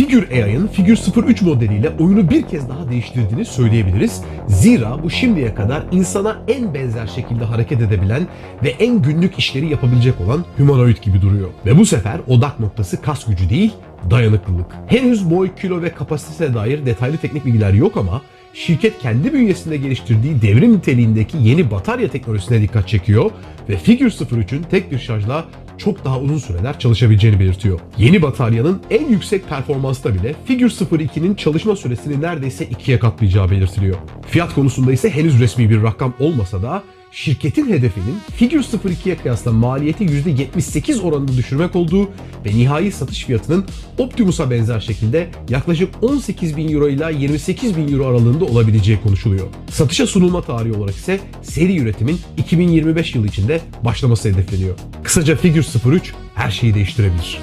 Figure AI'ın Figure 03 modeliyle oyunu bir kez daha değiştirdiğini söyleyebiliriz. Zira bu şimdiye kadar insana en benzer şekilde hareket edebilen ve en günlük işleri yapabilecek olan humanoid gibi duruyor. Ve bu sefer odak noktası kas gücü değil, dayanıklılık. Henüz boy, kilo ve kapasitesine dair detaylı teknik bilgiler yok ama şirket kendi bünyesinde geliştirdiği devrim niteliğindeki yeni batarya teknolojisine dikkat çekiyor ve Figure 03'ün tek bir şarjla çok daha uzun süreler çalışabileceğini belirtiyor. Yeni bataryanın en yüksek performansta bile Figure 02'nin çalışma süresini neredeyse ikiye katlayacağı belirtiliyor. Fiyat konusunda ise henüz resmi bir rakam olmasa da şirketin hedefinin Figure 02'ye kıyasla maliyeti %78 oranında düşürmek olduğu ve nihai satış fiyatının Optimus'a benzer şekilde yaklaşık 18 bin euro ile 28 bin euro aralığında olabileceği konuşuluyor. Satışa sunulma tarihi olarak ise seri üretimin 2025 yılı içinde başlaması hedefleniyor. Kısaca Figure 03 her şeyi değiştirebilir.